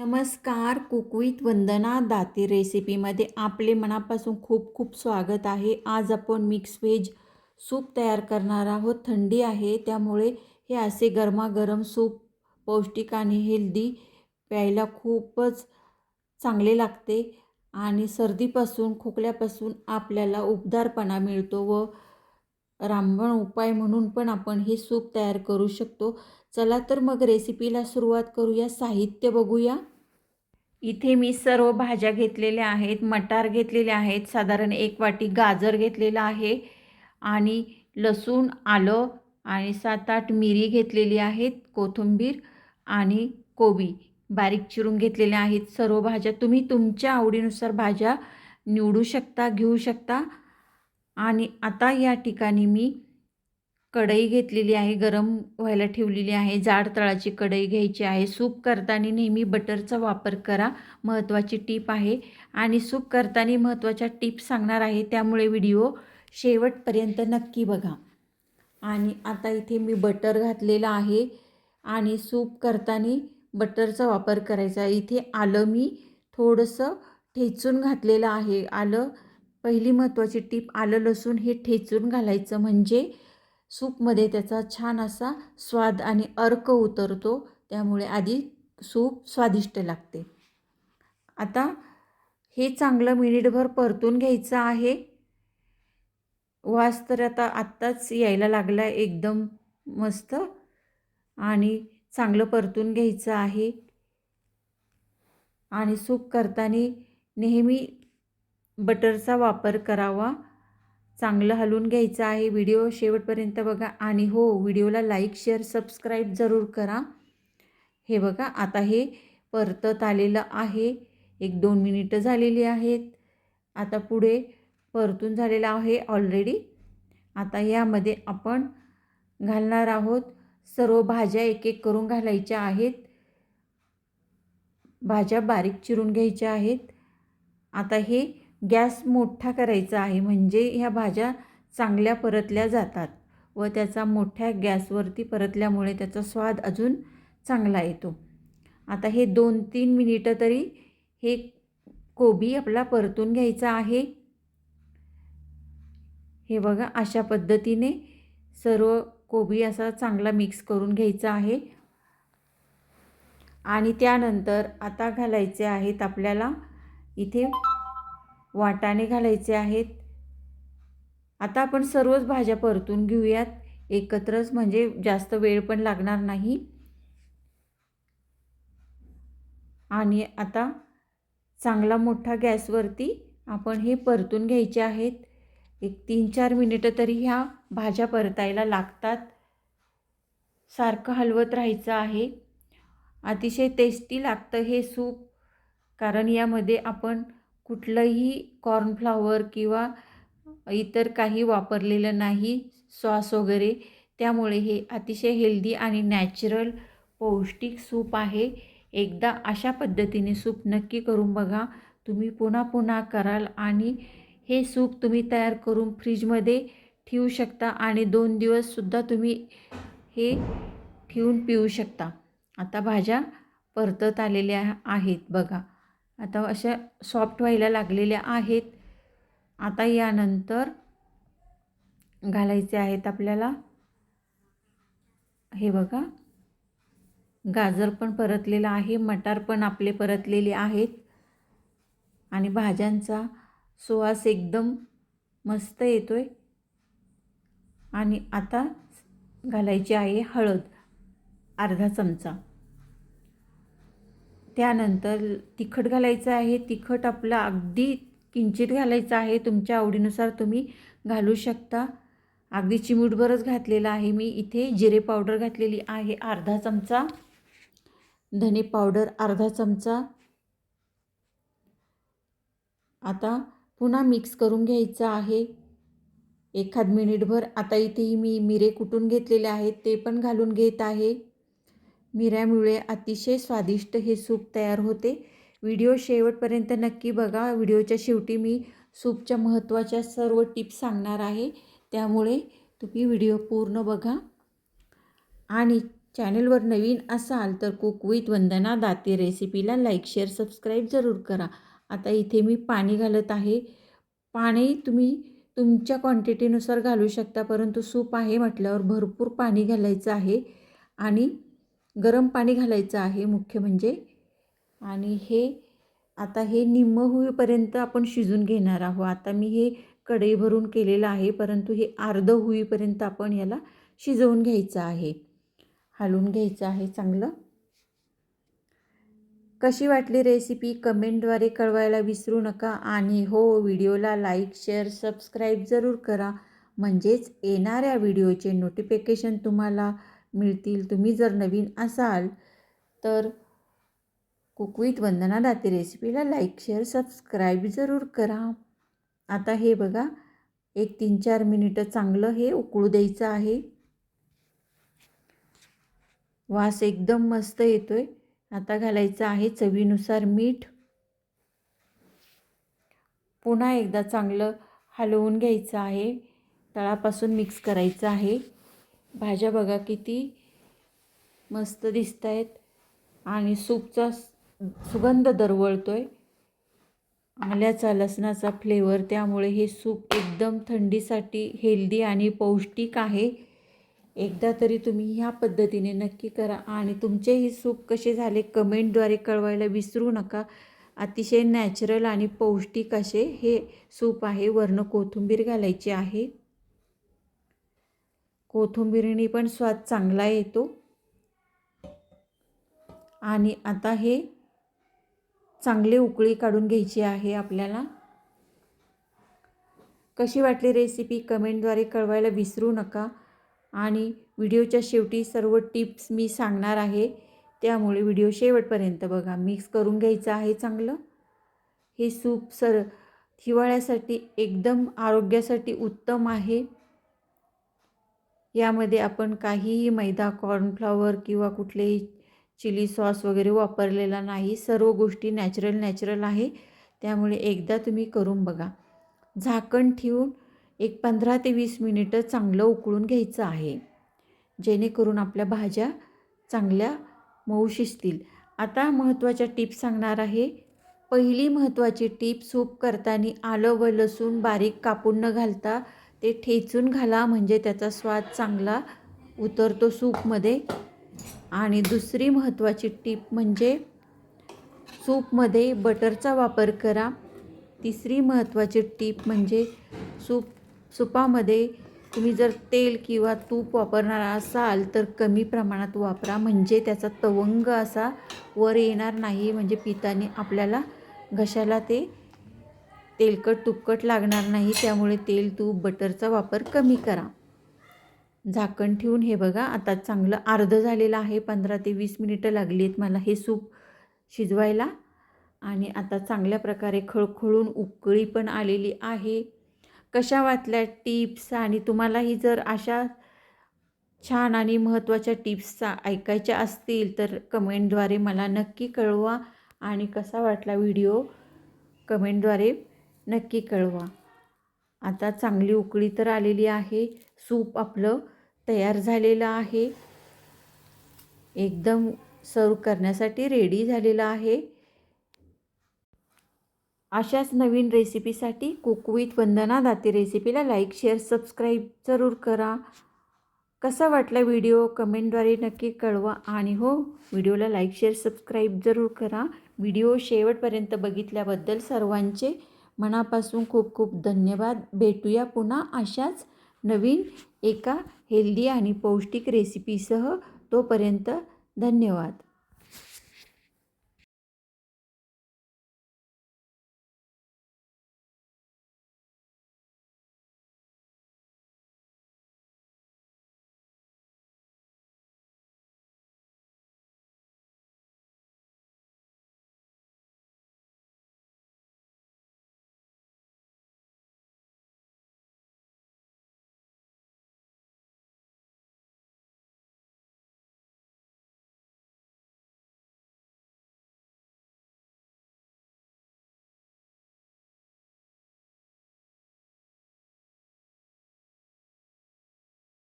नमस्कार कुकवीत वंदना दाती रेसिपीमध्ये आपले मनापासून खूप खूप स्वागत आहे. आज आपण मिक्स व्हेज सूप तयार करणार आहोत. थंडी आहे त्यामुळे हे असे गरमागरम सूप पौष्टिक आणि हेल्दी प्यायला खूपच चांगले लागते आणि सर्दीपासून खोकल्यापासून आपल्याला उबदारपणा मिळतो व रामबण उपाय म्हणून पण आपण हे सूप तयार करू शकतो. चला तर मग रेसिपीला सुरुवात करूया. साहित्य बघूया. इथे मी सर्व भाज्या घेतलेल्या आहेत मटार घेतलेले आहेत साधारण एक वाटी गाजर घेतलेला आहे आणि लसूण आलं आणि सात आठ मिरी घेतलेली आहेत कोथिंबीर आणि कोबी. बारीक चिरून घेतलेल्या आहेत सर्व भाज्या. तुम्ही तुमच्या आवडीनुसार भाज्या निवडू शकता घेऊ शकता. आणि आता या ठिकाणी मी कढई घेतलेली आहे गरम व्हायला ठेवलेली आहे जाड तळाची कढई घ्यायची आहे. सूप करताना नेहमी बटरचा वापर करा महत्त्वाची टीप आहे. आणि सूप करताना महत्त्वाच्या टिप्स सांगणार आहे त्यामुळे व्हिडिओ शेवटपर्यंत नक्की बघा. आणि आता इथे मी बटर घातलेलं आहे आणि सूप करताना बटरचा वापर करायचा इथे आलं मी थोडंसं ठेचून घातलेलं आहे. आलं पहिली महत्त्वाची टीप आलं लसूण हे ठेचून घालायचं म्हणजे सूपमध्ये त्याचा छान असा स्वाद आणि अर्क उतरतो त्यामुळे आधी सूप स्वादिष्ट लागते. आता हे चांगलं मिनिटभर परतून घ्यायचं आहे. वास तर आता आत्ताच यायला लागला एकदम मस्त आणि चांगलं परतून घ्यायचं आहे. आणि सूप करताना नेहमी बटरचा वापर करावा. चांगलं हलवून घ्यायचं आहे. व्हिडिओ शेवटपर्यंत बघा आणि हो व्हिडिओला लाईक शेअर सबस्क्राईब जरूर करा. हे बघा आता हे परतत आलेलं आहे. एक दोन मिनिटं झालेली आहेत. आता पुढे परतून झालेलं आहे ऑलरेडी आता यामध्ये आपण घालणार आहोत. सर्व भाज्या एक एक करून घालायच्या आहेत. भाज्या बारीक चिरून घ्यायच्या आहेत. आता हे गॅस मोठा करायचा आहे म्हणजे ह्या भाज्या चांगल्या परतल्या जातात व त्याचा मोठ्या गॅसवरती परतल्यामुळे त्याचा स्वाद अजून चांगला येतो. आता हे दोन तीन मिनिटं तरी हे कोबी आपला परतून घ्यायचा आहे. हे बघा अशा पद्धतीने सर्व कोबी असा चांगला मिक्स करून घ्यायचा आहे. आणि त्यानंतर आता घालायचे आहेत आपल्याला इथे वाटाणे घालायचे आहेत. आता आपण सर्वच भाज्या परतून घेऊयात. एकत्रच म्हणजे जास्त वेळ पण लागणार नाही. आणि आता चांगला मोठा गॅसवरती आपण हे परतून घ्यायचे आहेत. एक तीन चार मिनिटं तरी ह्या भाज्या परतायला लागतात. सारखं हलवत राहायचं आहे. अतिशय टेस्टी लागतं हे सूप. कारण यामध्ये आपण कुठलंही कॉर्नफ्लावर किंवा इतर काही वापरलेलं नाही सॉस वगैरे त्यामुळे हे अतिशय हेल्दी आणि नॅचरल पौष्टिक सूप आहे. एकदा अशा पद्धतीने सूप नक्की करून बघा. तुम्ही पुन्हा पुन्हा कराल आणि हे सूप तुम्ही तयार करून फ्रीजमध्ये ठेवू शकता आणि दोन दिवससुद्धा तुम्ही हे ठेवून पिऊ शकता. आता भाज्या परतत आलेल्या आहेत बघा. आता अशा सॉफ्ट व्हायला लागलेल्या आहेत. आता यानंतर घालायचे आहेत आपल्याला. हे बघा. गाजर पण परतलेलं आहे मटार पण आपले परतलेले आहेत. आणि भाज्यांचा सुवास एकदम मस्त येतो आहे आणि आता घालायची आहे हळद अर्धा चमचा. त्यानंतर तिखट घालायचं आहे. तिखट आपलं अगदी किंचित घालायचं आहे. तुमच्या आवडीनुसार तुम्ही घालू शकता. अगदी चिमूटभरच घातलेलं आहे. मी इथे जिरे पावडर घातलेली आहे. अर्धा चमचा. धने पावडर अर्धा चमचा. आता पुन्हा मिक्स करून घ्यायचं आहे. एखाद मिनिटभर. आता इथेही मी मिरे कुटून घेतलेले आहेत. ते पण घालून घेत आहे. मिऱ्यामुळे अतिशय स्वादिष्ट हे सूप तयार होते. व्हिडिओ शेवटपर्यंत नक्की बघा. व्हिडिओच्या शेवटी मी सूपच्या महत्त्वाच्या सर्व टिप्स सांगणार आहे. त्यामुळे तुम्ही व्हिडिओ पूर्ण बघा. आणि चॅनलवर नवीन असाल तर कुक विथ वंदना दाते रेसिपीला लाईक शेअर सबस्क्राईब जरूर करा. आता इथे मी पाणी घालत आहे. पाणी तुम्ही तुमच्या क्वांटिटीनुसार घालू शकता परंतु सूप आहे म्हटल्यावर भरपूर पाणी घालायचं आहे. आणि गरम पाणी घालायचं आहे मुख्य म्हणजे. आणि हे आता हे निम्म होईपर्यंत आपण शिजून घेणार आहोत. आता मी हे कढई भरून केलेलं आहे परंतु हे अर्ध होईपर्यंत आपण याला शिजवून घ्यायचं आहे. हलवून घ्यायचं आहे चांगलं. कशी वाटली रेसिपी कमेंटद्वारे कळवायला विसरू नका आणि हो व्हिडिओला लाईक शेअर सबस्क्राईब जरूर करा. म्हणजेच येणाऱ्या व्हिडिओचे नोटिफिकेशन तुम्हाला मिळतील तुम्ही जर नवीन असाल तर कुकवीत वंदना दाते रेसिपीला लाईक शेअर सबस्क्राईब जरूर करा. आता हे बघा एक तीन चार मिनिटं चांगलं हे उकळू द्यायचं आहे. वास एकदम मस्त येतो आहे आता घालायचं आहे चवीनुसार मीठ. पुन्हा एकदा चांगलं हलवून घ्यायचं आहे. तळापासून मिक्स करायचं आहे. भाज्या बघा किती मस्त दिसत आहेत आणि सूपचा सुगंध दरवळतो आहे आल्याचा लसणाचा फ्लेवर त्यामुळे हे सूप एकदम थंडीसाठी हेल्दी आणि पौष्टिक आहे. एकदा तरी तुम्ही ह्या पद्धतीने नक्की करा. आणि तुमचेही सूप कसे झाले कमेंटद्वारे कळवायला विसरू नका. अतिशय नॅचरल आणि पौष्टिक असे हे सूप आहे. वर्ण कोथिंबीर घालायची आहे. कोथिंबीरीने पण स्वाद चांगला येतो. आणि आता हे चांगले उकळी काढून घ्यायची आहे आपल्याला. कशी वाटली रेसिपी कमेंटद्वारे कळवायला विसरू नका. आणि व्हिडिओच्या शेवटी सर्व टिप्स मी सांगणार आहे. त्यामुळे व्हिडिओ शेवटपर्यंत बघा. मिक्स करून घ्यायचं आहे चांगलं. हे सूप सर हिवाळ्यासाठी एकदम आरोग्यासाठी उत्तम आहे. यामध्ये आपण काहीही मैदा कॉर्नफ्लॉवर किंवा कुठलेही चिली सॉस वगैरे वापरलेला नाही. सर्व गोष्टी नॅचरल नॅचरल आहे. त्यामुळे एकदा तुम्ही करून बघा. झाकण ठेवून एक पंधरा ते वीस मिनिटं चांगलं उकळून घ्यायचं आहे. जेणेकरून आपल्या भाज्या चांगल्या मऊ शिजतील. आता महत्त्वाच्या टिप्स सांगणार आहे. पहिली महत्त्वाची टीप सूप करताना आलं व लसूण बारीक कापून न घालता ते ठेचून घाला म्हणजे त्याचा स्वाद चांगला उतरतो सूपमध्ये. आणि दुसरी महत्त्वाची टीप म्हणजे सूपमध्ये बटरचा वापर करा. तिसरी महत्त्वाची टीप म्हणजे सूप सुपामध्ये तुम्ही जर तेल किंवा तूप वापरणार असाल तर कमी प्रमाणात वापरा म्हणजे त्याचा तवंग असा वर येणार नाही म्हणजे पिताने आपल्याला घशाला ते तेलकट तुपकट लागणार नाही त्यामुळे तेल तूप बटरचा वापर कमी करा. झाकण ठेवून हे बघा आता चांगलं अर्ध झालेलं आहे पंधरा ते वीस मिनिटं लागली आहेत मला हे सूप शिजवायला. आणि आता चांगल्या प्रकारे खळखळून उकळी पण आलेली आहे. कशा वाटल्या टिप्स? आणि तुम्हालाही जर अशा छान आणि महत्त्वाच्या टिप्सचा ऐकायच्या असतील तर कमेंटद्वारे मला नक्की कळवा. आणि कसा वाटला व्हिडिओ? कमेंटद्वारे नक्की कळवा. आता चांगली उकळी तर आलेली आहे. सूप आपलं तयार झालेलं आहे. एकदम सर्व करण्यासाठी रेडी झालेलं आहे. अशाच नवीन रेसिपीसाठी कुक विथ वंदना दाते रेसिपीला लाईक शेअर सबस्क्राईब जरूर करा. कसा वाटला व्हिडिओ कमेंटद्वारे नक्की कळवा. आणि हो व्हिडिओला लाईक शेअर सबस्क्राईब जरूर करा. व्हिडिओ शेवटपर्यंत बघितल्याबद्दल सर्वांचे मनापासून खूप खूप धन्यवाद. भेटूया पुन्हा अशाच नवीन एका हेल्दी आणि पौष्टिक रेसिपीसह तोपर्यंत धन्यवाद.